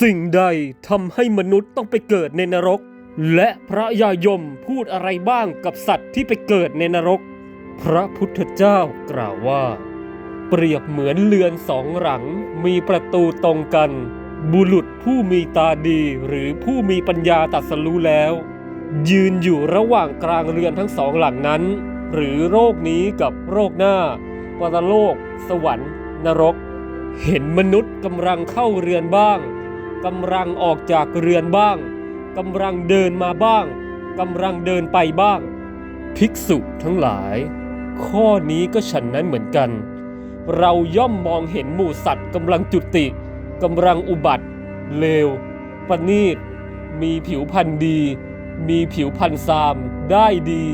สิ่งใดทำให้มนุษย์ต้องไปเกิดในนรก และพระยายมพูดอะไรบ้างกับสัตว์ที่ไปเกิดในนรก พระพุทธเจ้ากล่าวว่า เปรียบเหมือนเรือนสองหลังมีประตูตรงกัน บุรุษผู้มีตาดีหรือผู้มีปัญญาตัดสรู้แล้ว ยืนอยู่ระหว่างกลางเรือนทั้งสองหลังนั้น หรือโรคนี้กับโรคหน้าปรโลก สวรรค์ นรก เห็นมนุษย์กำลังเข้าเรือนบ้าง กำลังออกจากเรือนบ้างกำลังเดินมาบ้างกำลังเดินไปบ้าง ภิกษุทั้งหลาย ข้อนี้ก็ฉันนั้นเหมือนกัน เราย่อมมองเห็นหมู่สัตว์กำลังจุติกำลังอุบัติ เลวประณีต มีผิวพรรณดี มีผิวพรรณซาม ได้ดี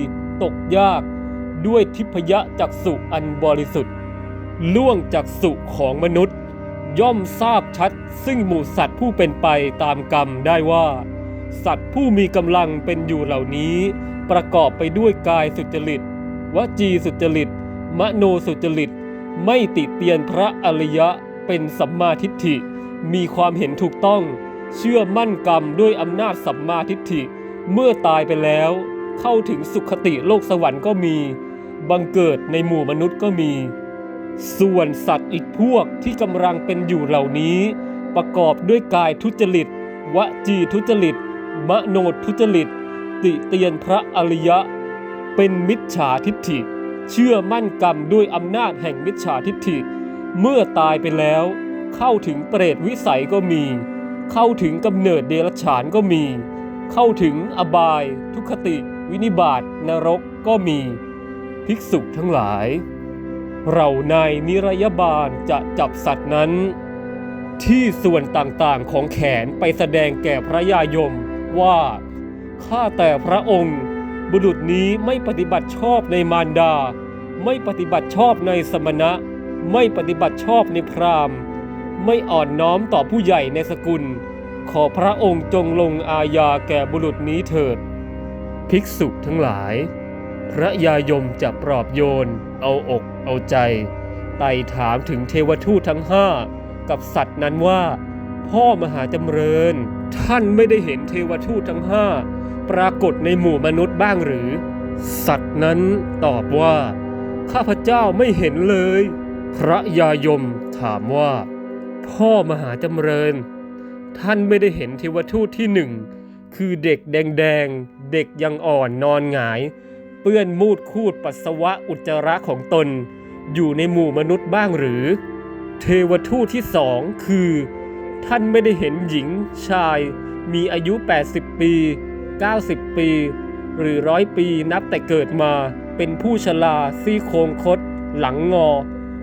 ตกยาก ด้วยทิพยะจักษุอันบริสุทธิ์ ล่วงจากสุของมนุษย์ ย่อมทราบชัดซึ่งหมู่สัตว์ผู้เป็นไปตามกรรมได้ว่า สัตว์ผู้มีกำลังเป็นอยู่เหล่านี้ ประกอบไปด้วยกายสุจริต วจีสุจริต มโนสุจริต ไม่ติเตียนพระอริยะเป็นสัมมาทิฏฐิ มีความเห็นถูกต้อง เชื่อมั่นกรรมด้วยอำนาจสัมมาทิฏฐิ เมื่อตายไปแล้ว เข้าถึงสุขติโลกสวรรค์ก็มี บังเกิดในหมู่มนุษย์ก็มี ส่วนสัตว์อีกพวกที่กำลังเป็นอยู่เหล่านี้ ประกอบด้วยกายทุจริต วจีทุจริต มโนทุจริต ติเตียนพระอริยะ เป็นมิจฉาทิฏฐิ เชื่อมั่นกรรมด้วยอำนาจแห่งมิจฉาทิฏฐิ เมื่อตายไปแล้ว เข้าถึงเปรตวิสัยก็มี เข้าถึงกำเนิดเดรัจฉานก็มี เข้าถึงอบาย ทุกขติ วินิบาตนรกก็มี ภิกษุทั้งหลาย เรานายนิรยบาลจะจับสัตว์นั้น ที่ส่วนต่างๆของแขนไปแสดงแก่พระยายมว่าข้าแต่พระองค์ บุรุษนี้ไม่ปฏิบัติชอบในมารดา ไม่ปฏิบัติชอบในสมณะ ไม่ปฏิบัติชอบในพราหมณ์ ไม่อ่อนน้อมต่อผู้ใหญ่ในสกุล ขอพระองค์จงลงอาญาแก่บุรุษนี้เถิด ภิกษุทั้งหลาย พระยายมจะปลอบโยน เอาอกเอาใจ ไต่ถามถึงเทวทูตทั้งห้ากับสัตว์นั้นว่า พ่อมหาจำเริญ ท่านไม่ได้เห็นเทวทูตทั้งห้าปรากฏในหมู่มนุษย์บ้างหรือ สัตว์นั้นตอบว่า ข้าพเจ้าไม่เห็นเลย พระยายมถามว่า พ่อมหาจำเริญ ท่านไม่ได้เห็นเทวทูตที่หนึ่งคือเด็กแดงๆ เด็กยังอ่อนนอนหงาย ปื้อนมูดคูดปัสสาวะอุจจาระของตน อยู่ในหมู่มนุษย์บ้างหรือ เทวทูตที่สองคือ ท่านไม่ได้เห็นหญิงชาย มีอายุ 80 ปี 90 ปี หรือร้อยปีนับแต่เกิดมาเป็นผู้ชราซี่โครงคด หลังงอ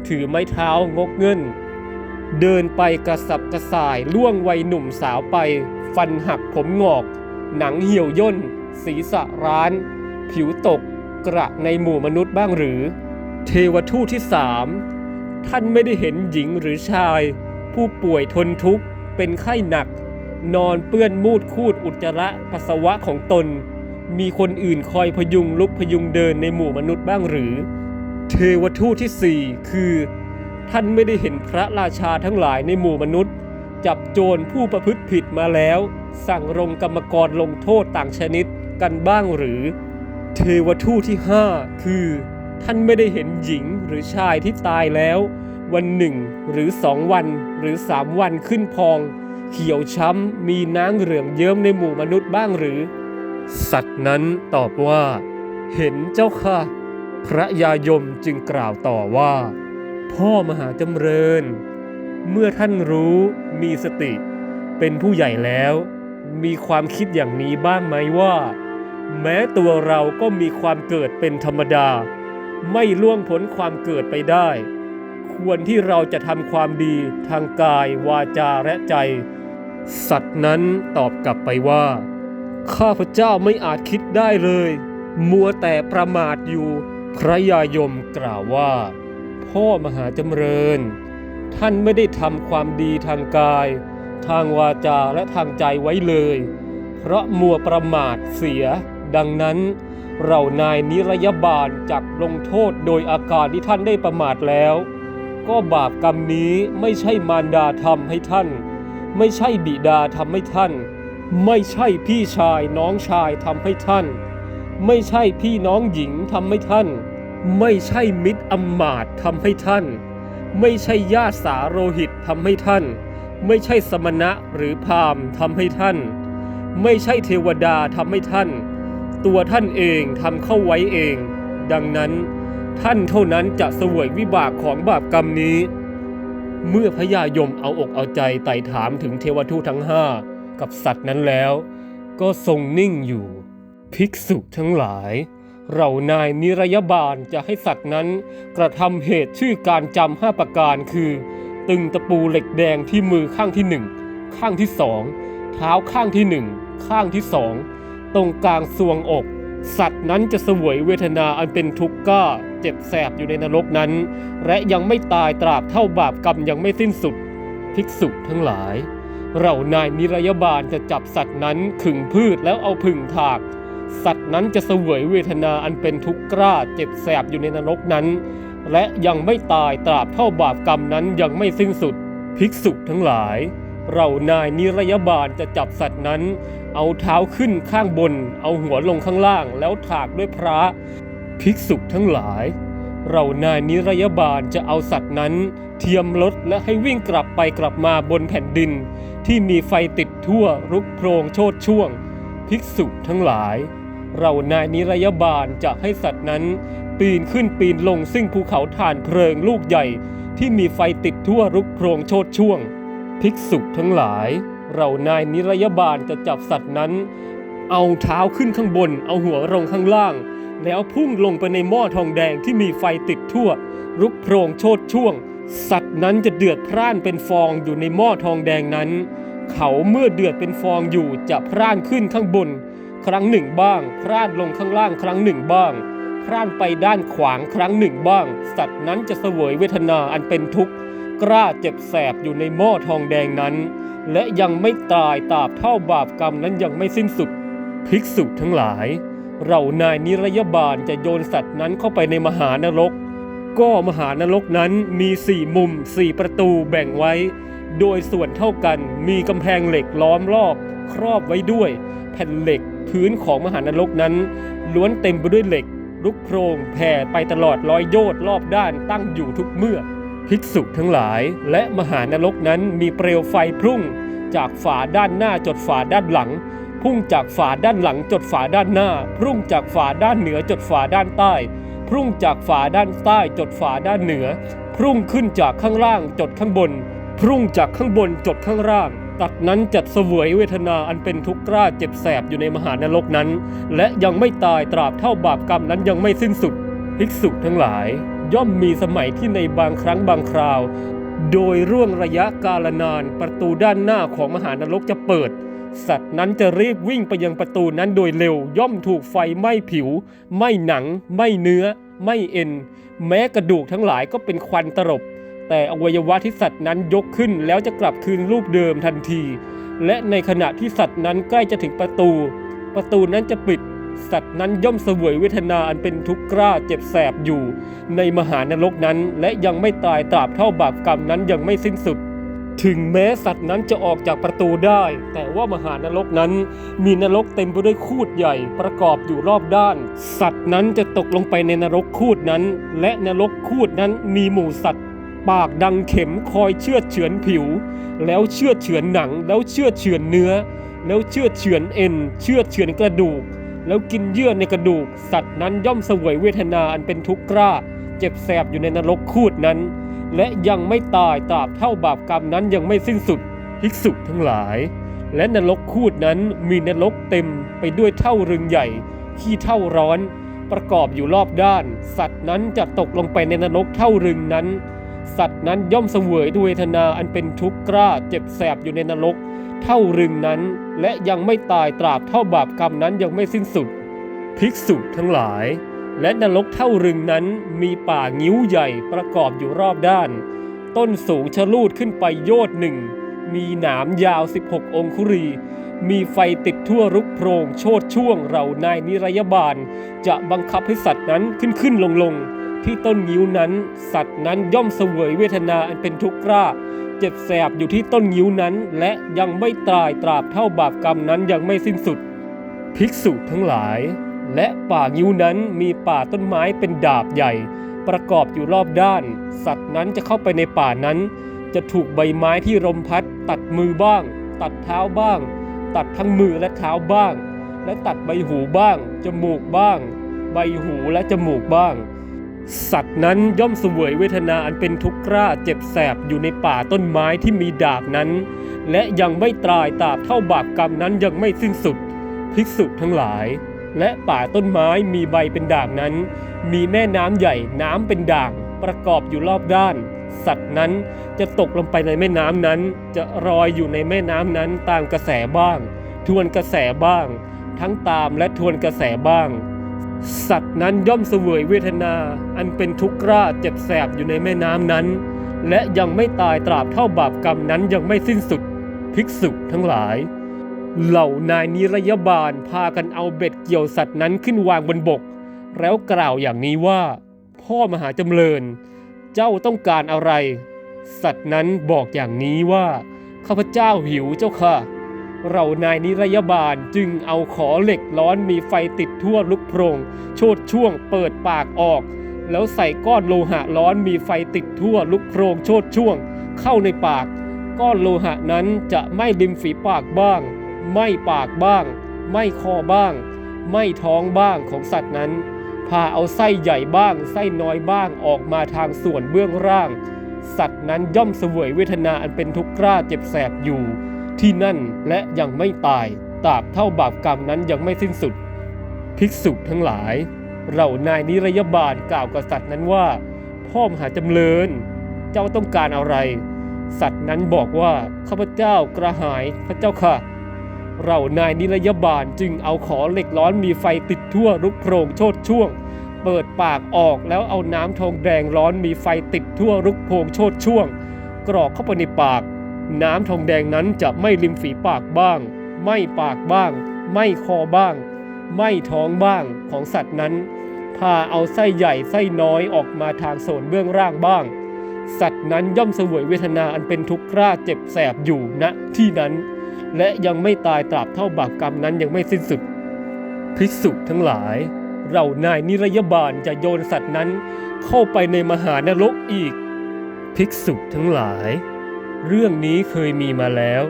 ถือไม้เท้างกเงิน เดินไปกระสับกระส่ายล่วงวัยหนุ่มสาวไป ฟันหักผมงอก หนังเหี่ยวย่น ศีรษะร้าน ผิวตก กระในหมู่มนุษย์บ้างหรือ เทวทูตที่สามท่านไม่ได้เห็นหญิงหรือชาย ผู้ป่วยทนทุกข์เป็นไข้หนัก นอนเปื้อนมูดคูดอุจจาระปัสสาวะของตน มีคนอื่นคอยพยุงลุกพยุงเดินในหมู่มนุษย์บ้างหรือ เทวทูตที่สี่คือ ท่านไม่ได้เห็นพระราชาทั้งหลายในหมู่มนุษย์ จับโจรผู้ประพฤติผิดมาแล้ว สั่งรงกรรมกรลงโทษต่างชนิดกันบ้างหรือ เทวทูตที่ห้าคือ ท่านไม่ได้เห็นหญิงหรือชายที่ตายแล้ว วันหนึ่งหรือสองวันหรือสามวันขึ้นพอง เขียวช้ำมีน้ำเหลืองเยิ้มในหมู่มนุษย์บ้างหรือ สัตว์นั้นตอบว่า เห็นเจ้าค่ะ พระยายมจึงกล่าวต่อว่า พ่อมหาจำเริญ เมื่อท่านรู้มีสติ เป็นผู้ใหญ่แล้ว มีความคิดอย่างนี้บ้างไหมว่า แม้ตัวเราก็มีความเกิดเป็นธรรมดา ไม่ล่วงพ้นความเกิดไปได้ ควรที่เราจะทำความดีทางกายวาจาและใจ สัตว์นั้นตอบกลับไปว่า ข้าพเจ้าไม่อาจคิดได้เลย มัวแต่ประมาทอยู่ พระยายมกล่าวว่า พ่อมหาจำเริญ ท่านไม่ได้ทำความดีทางกาย ทางวาจาและทางใจไว้เลย เพราะมัวประมาทเสีย ดังนั้น เรานายนิรยบาลจักลงโทษโดยอาการที่ท่านได้ประมาทแล้ว ก็บาปกรรมนี้ไม่ใช่มารดาทำให้ท่าน ไม่ใช่บิดาทำให้ท่าน ไม่ใช่พี่ชายน้องชายทำให้ท่าน ไม่ใช่พี่น้องหญิงทำให้ท่าน ไม่ใช่มิตรอำมาตทำให้ท่าน ไม่ใช่ญาติสาโรหิตทำให้ท่าน ไม่ใช่สมณะหรือพราหมณ์ทำให้ท่านไม่ใช่เทวดาทำให้ท่าน ตัวท่านเองทำเข้าไว้เอง ดังนั้นท่านเท่านั้นจะเสวยวิบากของบาปกรรมนี้ เมื่อพญายมเอาอกเอาใจไต่ถามถึงเทวทูตทั้งห้ากับสัตว์นั้นแล้ว ก็ทรงนิ่งอยู่ ภิกษุทั้งหลาย เรานายนิรยบาลจะให้สัตว์นั้นกระทำเหตุชื่อการจำห้าประการคือ ตึงตะปูเหล็กแดงที่มือข้างที่หนึ่งข้างที่สองเท้าข้างที่หนึ่งข้างที่สอง ตรงกลางสวงอก สัตว์นั้นจะเสวยเวทนาอันเป็นทุกข์ก้าเจ็บแสบอยู่ในนรกนั้น และยังไม่ตายตราบเท่าบาปกรรมยังไม่สิ้นสุด ภิกษุทั้งหลาย เรานายนิรยบาลจะจับสัตว์นั้นขึงพืชแล้วเอาผึ่งถาก สัตว์นั้นจะเสวยเวทนาอันเป็นทุกข์กล้าเจ็บแสบอยู่ในนรกนั้น และยังไม่ตายตราบเท่าบาปกรรมนั้นยังไม่สิ้นสุด ภิกษุทั้งหลายเรานายนิรยบาลจะจับสัตว์นั้น เอาเท้าขึ้นข้างบน เอาหัวลงข้างล่าง แล้วถากด้วยพระ ภิกษุทั้งหลาย เรานายนิรยบาลจะเอาสัตว์นั้น เทียมรถและให้วิ่งกลับไปกลับมาบนแผ่นดิน ที่มีไฟติดทั่วรุกโพรงโชดช่วง ภิกษุทั้งหลาย เรานายนิรยบาลจะให้สัตว์นั้น ปีนขึ้นปีนลงซึ่งภูเขาถ่านเพลิงลูกใหญ่ ที่มีไฟติดทั่วรุกโพรงโชดช่วง ภิกษุทั้งหลาย เรานายนิรยบาลจะจับสัตว์นั้น เอาเท้าขึ้นข้างบน เอาหัวลงข้างล่าง แล้วพุ่งลงไปในหม้อทองแดงที่มีไฟติดทั่ว รุกโพรงโชดช่วง สัตว์นั้นจะเดือดพร่านเป็นฟองอยู่ในหม้อทองแดงนั้น เขาเมื่อเดือดเป็นฟองอยู่จะพร่านขึ้นข้างบน ครั้งหนึ่งบ้าง พร่านลงข้างล่างครั้งหนึ่งบ้างพร่านไปด้านขวางครั้งหนึ่งบ้าง สัตว์นั้นจะเสวยเวทนาอันเป็นทุกข์ กล้าเจ็บแสบอยู่ในหม้อทองแดงนั้น และยังไม่ตายตราบเท่าบาปกรรมนั้นยังไม่สิ้นสุด ภิกษุทั้งหลาย เรานายนิรยบาลจะโยนสัตว์นั้นเข้าไปในมหานรก ก็มหานรกนั้นมีสี่มุมสี่ประตูแบ่งไว้ โดยส่วนเท่ากันมีกำแพงเหล็กล้อมรอบ ครอบไว้ด้วย แผ่นเหล็กพื้นของมหานรกนั้น ล้วนเต็มไปด้วยเหล็กลุกโพรงแผ่ไปตลอดร้อยโยชน์รอบด้านตั้งอยู่ทุกเมื่อ ภิกษุทั้งหลายและมหานรกนั้นมีเปลวไฟพุ่ง จากฝาด้านหน้าจดฝาด้านหลัง พุ่งจากฝาด้านหลังจดฝาด้านหน้า พุ่งจากฝาด้านเหนือจดฝาด้านใต้ พุ่งจากฝาด้านใต้จดฝาด้านเหนือ พุ่งขึ้นจากข้างล่างจดข้างบน พุ่งจากข้างบนจดข้างล่างตัดนั้นจัดเสวยเวทนาอันเป็นทุกข์กล้าเจ็บแสบอยู่ในมหานรกนั้น และยังไม่ตายตราบเท่าบาปกรรมนั้นยังไม่สิ้นสุดภิกษุทั้งหลาย ย่อมมีสมัยที่ในบางครั้งบางคราว โดยร่วงระยะกาลนานประตูด้านหน้าของมหานรกจะเปิด สัตว์นั้นจะรีบวิ่งไปยังประตูนั้นโดยเร็ว ย่อมถูกไฟไหม้ผิวไม่หนังไม่เนื้อไม่เอ็น แม้กระดูกทั้งหลายก็เป็นควันตลบ แต่อวัยวะที่สัตว์นั้นยกขึ้นแล้วจะกลับคืนรูปเดิมทันที และในขณะที่สัตว์นั้นใกล้จะถึงประตู ประตูนั้นจะปิด สัตว์นั้นย่อมเสวยเวทนาอันเป็นทุกข์กล้าเจ็บแสบอยู่ ในมหานรกนั้น และยังไม่ตายตราบเท่าบาปกรรมนั้นยังไม่สิ้นสุด ถึงแม้สัตว์นั้นจะออกจากประตูได้ แต่ว่ามหานรกนั้น มีนรกเต็มไปด้วยคูดใหญ่ประกอบอยู่รอบด้าน สัตว์นั้นจะตกลงไปในนรกคูดนั้น และนรกคูดนั้นมีหมู่สัตว์ปากดังเข็มคอยเชื่อเฉือนผิว แล้วเชื่อเฉือนหนัง แล้วเชื่อเฉือนเนื้อ แล้วเชื่อเฉือนเอ็น เชื่อเฉือนกระดูก แล้วกินเยื่อในกระดูก สัตว์นั้นย่อมเสวยเวทนาอันเป็นทุกข์กล้า เจ็บแสบอยู่ในนรกคูดนั้น และยังไม่ตายตราบเท่าบาปกรรมนั้นยังไม่สิ้นสุดภิกษุทั้งหลาย และนรกคูดนั้นมีนรกเต็มไปด้วยเท่ารึงใหญ่ ขี้เท่าร้อน ประกอบอยู่รอบด้าน สัตว์นั้นจะตกลงไปในนรกเท่ารึงนั้น สัตว์นั้นย่อมเสวยด้วยเวทนาอันเป็นทุกข์กล้า เจ็บแสบอยู่ในนรก เท่ารึงนั้น และยังไม่ตายตราบเท่าบาปกรรมนั้นยังไม่สิ้นสุด ภิกษุทั้งหลาย และนรกเท่ารึงนั้นมีป่างิ้วใหญ่ประกอบอยู่รอบด้าน ต้นสูงชะลูดขึ้นไปโยดหนึ่ง มีหนามยาว 16 องคุรี มีไฟติดทั่วรุกโพรงโชดช่วงเรานายนิรยบาล จะบังคับให้สัตว์นั้นขึ้นขึ้นลงลง ที่ต้นงิ้วนั้น สัตว์นั้นย่อมเสวยเวทนาอันเป็นทุกข์กล้า เจ็บแสบอยู่ที่ต้นงิ้วนั้น และยังไม่ตายตราบเท่าบาปกรรมนั้นยังไม่สิ้นสุด ภิกษุทั้งหลาย และป่างิ้วนั้นมีป่าต้นไม้เป็นดาบใหญ่ ประกอบอยู่รอบด้าน สัตว์นั้นจะเข้าไปในป่านั้น จะถูกใบไม้ที่ลมพัด ตัดมือบ้าง ตัดเท้าบ้าง ตัดทั้งมือและเท้าบ้าง และตัดใบหูบ้างจมูกบ้าง ใบหูและจมูกบ้าง สัตว์นั้นย่อมเสวยเวทนาอันเป็นทุกข์กล้าเจ็บแสบอยู่ในป่าต้นไม้ที่มีดาบนั้น และยังไม่ตายตราบเท่าบาปกรรมนั้นยังไม่สิ้นสุด ภิกษุทั้งหลาย และป่าต้นไม้มีใบเป็นด่างนั้น มีแม่น้ำใหญ่น้ำเป็นด่างประกอบอยู่รอบด้าน สัตว์นั้นจะตกลงไปในแม่น้ำนั้น จะลอยอยู่ในแม่น้ำนั้นตามกระแสบ้าง ทวนกระแสบ้าง ทั้งตามและทวนกระแสบ้าง สัตว์นั้นย่อมเสวยเวทนา อันเป็นทุกข์กล้าเจ็บแสบอยู่ในแม่น้ำนั้น และยังไม่ตายตราบเท่าบาปกรรมนั้นยังไม่สิ้นสุดภิกษุทั้งหลาย เหล่านายนิรยบาลพากันเอาเบ็ดเกี่ยวสัตว์นั้นขึ้นวางบนบก แล้วกล่าวอย่างนี้ว่า พ่อมหาจำเริญ เจ้าต้องการอะไร สัตว์นั้นบอกอย่างนี้ว่าข้าพเจ้าหิวเจ้าค่ะ เรานายนิรยบาลจึงเอาขอเหล็กร้อนมีไฟติดทั่วลุกโพรงโชดช่วงเปิดปากออก แล้วใส่ก้อนโลหะร้อนมีไฟติดทั่วลุกโพรงโชดช่วง เข้าในปาก ก้อนโลหะนั้นจะไม่ริมฝีปากบ้าง ไม่ปากบ้าง ไม่คอบ้าง ไม่ท้องบ้างของสัตว์นั้นพาเอาไส้ใหญ่บ้างไส้น้อยบ้างออกมาทางส่วนเบื้องล่าง สัตว์นั้นย่อมเสวยเวทนาอันเป็นทุกข์กล้าเจ็บแสบอยู่ ที่นั่นและยังไม่ตายตราบเท่าบาปกรรมนั้นยังไม่สิ้นสุด ภิกษุทั้งหลาย เรานายนิรยบาลกล่าวกับสัตว์นั้นว่า พ่อมหาจำเริญ เจ้าต้องการอะไร สัตว์นั้นบอกว่าข้าพเจ้ากระหายพระเจ้าค่ะ เรานายนิรยบาลจึงเอาขอเหล็กร้อนมีไฟติดทั่วลุกโพรงโชดช่วง เปิดปากออกแล้วเอาน้ำทองแดงร้อนมีไฟติดทั่วลุกโพรงโชดช่วง กรอกเข้าไปในปาก น้ำทองแดงนั้นจะไม่ริมฝีปากบ้าง ไม่ปากบ้าง ไม่คอบ้าง ไม่ท้องบ้างของสัตว์นั้นพาเอาไส้ใหญ่ไส้น้อยออกมาทางโซนเบื้องล่างบ้าง สัตว์นั้นย่อมเสวยเวทนาอันเป็นทุกข์กล้าเจ็บแสบอยู่ณที่นั้น และยังไม่ตายตราบเท่าบาปกรรมนั้นยังไม่สิ้นสุด ภิกษุทั้งหลาย เรานายนิรยบาลจะโยนสัตว์นั้นเข้าไปในมหานรกอีก ภิกษุทั้งหลาย เรื่องนี้เคยมีมาแล้ว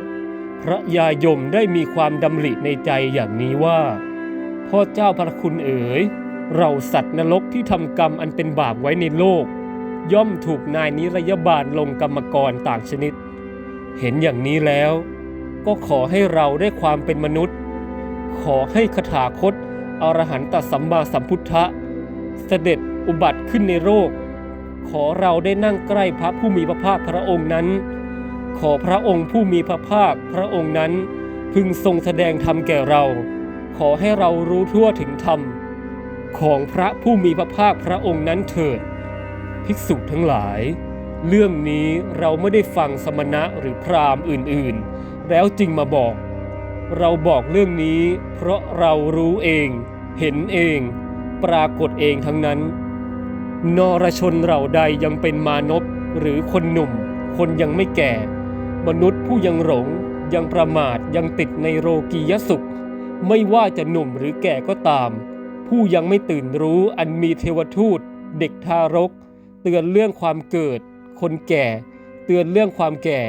พระยายมได้มีความดำริในใจอย่างนี้ว่า พ่อเจ้าพระคุณเอ๋ย เราสัตว์นรกที่ทำกรรมอันเป็นบาปไว้ในโลก ย่อมถูกนายนิรยบาลลงกรรมกรต่างชนิด เห็นอย่างนี้แล้ว ก็ขอให้เราได้ความเป็นมนุษย์ ขอให้คถาคตอรหันตสัมมาสัมพุทธะเสด็จอุบัติขึ้นในโลกขอเราได้นั่งใกล้พระผู้มีพระภาคพระองค์นั้น ขอพระองค์ผู้มีพระภาคพระองค์นั้นพึงทรงแสดงธรรมแก่เรา ขอให้เรารู้ทั่วถึงธรรม ของพระผู้มีพระภาคพระองค์นั้นเถิด ภิกษุทั้งหลาย เรื่องนี้เราไม่ได้ฟังสมณะหรือพราหมณ์อื่นๆ แล้วจึงมาบอก เราบอกเรื่องนี้ เพราะเรารู้เอง เห็นเอง ปรากฏเองทั้งนั้น นรชนเราใดยังเป็นมานพหรือคนหนุ่ม คนยังไม่แก่ มนุษย์ผู้ยังหลงยังประมาทยังติดในโรกียสุข ไม่ว่าจะหนุ่มหรือแก่ก็ตาม ผู้ยังไม่ตื่นรู้อันมีเทวทูต เด็กทารก เตือนเรื่องความเกิด คนแก่ เตือนเรื่องความแก่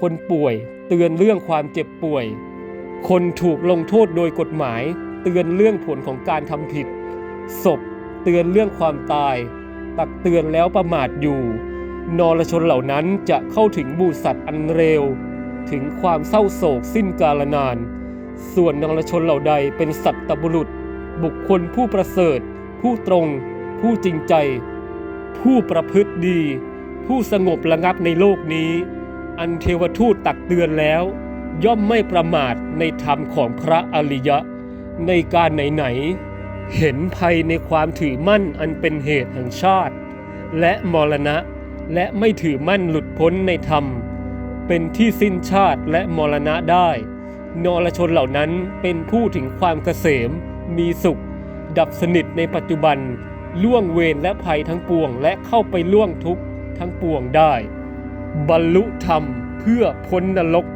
คนป่วย เตือนเรื่องความเจ็บป่วย คนถูกลงโทษโดยกฎหมาย เตือนเรื่องผลของการทำผิดศพเตือนเรื่องความตาย ตักเตือนแล้วประมาทอยู่ นรชนเหล่านั้นจะเข้าถึงบูสัตว์อันเร็ว ถึงความเศร้าโศกสิ้นกาลนาน ส่วนนรชนเหล่าใดเป็นสัตตบุรุษ บุคคลผู้ประเสริฐ ผู้ตรง ผู้จริงใจ ผู้ประพฤติดี ผู้สงบระงับในโลกนี้ อันเทวทูตตักเตือนแล้ว ย่อมไม่ประมาทในธรรมของพระอริยะ ในการไหนๆเห็นภัยในความถือมั่นอันเป็นเหตุแห่งชาติ และมรณะ และไม่ถือมั่นหลุดพ้นในธรรม เป็นที่สิ้นชาติและมรณะได้ นรชนเหล่านั้นเป็นผู้ถึงความเกษม มีสุข ดับสนิทในปัจจุบัน ล่วงเวรและภัยทั้งปวงและเข้าไปล่วงทุกข์ทั้งปวงได้ บรรลุธรรมเพื่อพ้นนรก